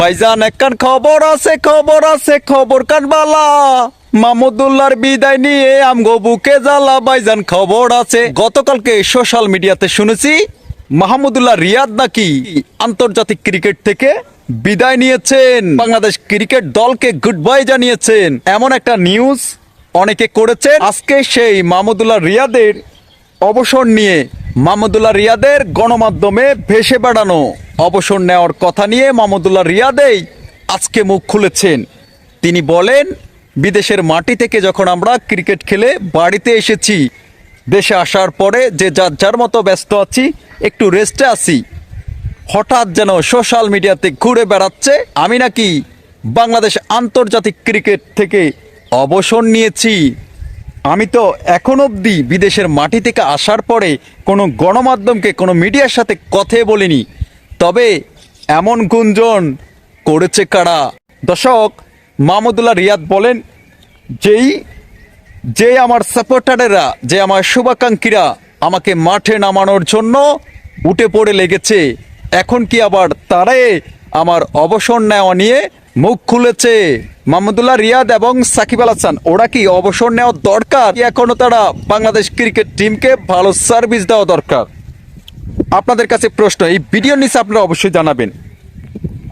ভাইজান, একখান খবর আছে খবর আছে, খবর কানবালা মামুদুল্লাহর বিদায় নিয়ে আমগো বুকে জ্বালা, ভাইজান, খবর আছে। গতকালকে সোশ্যাল মিডিয়াতে শুনেছি, মাহমুদুল্লাহ রিয়াদ নাকি আন্তর্জাতিক ক্রিকেট থেকে বিদায় নিয়েছেন। বাংলাদেশ ক্রিকেট দলকে গুড বাই জানিয়েছেন। এমন একটা নিউজ অনেকে করেছে আজকে সেই মাহমুদুল্লাহ রিয়াদের অবসর নিয়ে মাহমুদুল্লাহ রিয়াদের গণমাধ্যমে ভেসে বেড়ানো। অবসর নেওয়ার কথা নিয়ে মাহমুদুল্লাহ রিয়াদেই আজকে মুখ খুলেছেন। তিনি বলেন, বিদেশের মাটি থেকে যখন আমরা ক্রিকেট খেলে বাড়িতে এসেছি, দেশে আসার পরে যে যার যার মতো ব্যস্ত আছি, একটু রেস্টে আছি। হঠাৎ যেন সোশ্যাল মিডিয়াতে ঘুরে বেড়াচ্ছে, আমি নাকি বাংলাদেশ আন্তর্জাতিক ক্রিকেট থেকে অবসর নিয়েছি। আমি তো এখন অবধি বিদেশের মাটি থেকে আসার পরে কোনো গণমাধ্যমকে, কোনো মিডিয়ার সাথে কথাই বলিনি। তবে এমন গুঞ্জন করেছে কারা? দর্শক, মাহমুদুল্লাহ রিয়াদ বলেন, যেই যে আমার সাপোর্টারেরা, যে আমার শুভাকাঙ্ক্ষীরা আমাকে মাঠে নামানোর জন্য উঠে পড়ে লেগেছে, এখন কি আবার তারাই আমার অবসর নেওয়া নিয়ে মুখ খুলেছে? মাহমুদুল্লাহ রিয়াদ এবং সাকিব আল হাসান, ওরা কি অবসর নেওয়া দরকার? কি এখনও তারা বাংলাদেশ ক্রিকেট টিমকে ভালো সার্ভিস দেওয়া দরকার? আপনাদের কাছে প্রশ্ন, এই ভিডিও নিচে আপনারা অবশ্যই জানাবেন।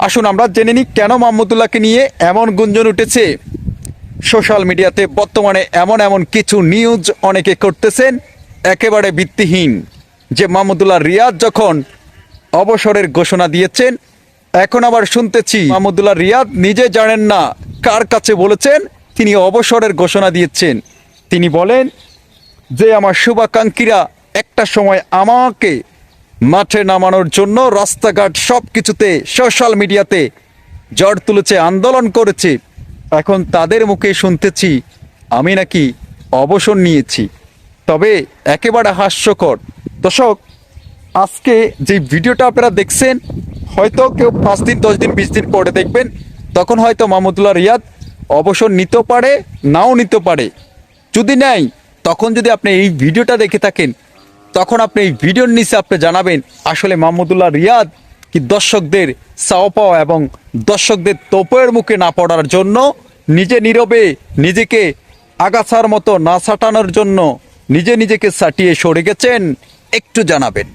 আসুন আমরা জেনে নিই কেন মাহমুদুল্লাহকে নিয়ে এমন গুঞ্জন উঠেছে। সোশ্যাল মিডিয়াতে বর্তমানে এমন এমন কিছু নিউজ অনেকে করতেছেন, একেবারে ভিত্তিহীন। যে মাহমুদুল্লাহ রিয়াদ যখন অবসরের ঘোষণা দিয়েছেন, এখন আবার শুনতেছি মাহমুদুল্লাহ রিয়াদ নিজে জানেন না কার কাছে বলেছেন, তিনি অবসরের ঘোষণা দিয়েছেন। তিনি বলেন, যে আমার শুভাকাঙ্ক্ষীরা একটা সময় আমাকে মাঠে নামানোর জন্য রাস্তাঘাট সব কিছুতে সোশ্যাল মিডিয়াতে জ্বর তুলেছে, আন্দোলন করেছে। এখন তাদের মুখে শুনতেছি, আমি নাকি অবসর নিয়েছি। তবে একেবারে হাস্যকর। দর্শক, আজকে যে ভিডিওটা আপনারা দেখছেন, হয়তো কেউ পাঁচ দিন, দশ দিন, বিশ দিন পরে দেখবেন, তখন হয়তো মাহমুদুল্লাহ রিয়াদ অবসর নিতেও পারে, নাও নিতে পারে। যদি নেয় তখন যদি আপনি এই ভিডিওটা দেখে থাকেন তখন আপনি এই ভিডিওর নিচে আপনি জানাবেন আসলে মাহমুদুল্লাহ রিয়াদ কি দর্শকদের চাও পাওয়া এবং দর্শকদের তোপের মুখে না পড়ার জন্য নিজে নীরবে নিজেকে আগাছার মতো না ছাটানোর জন্য নিজে নিজেকে সাটিয়ে সরে গেছেন, একটু জানাবেন।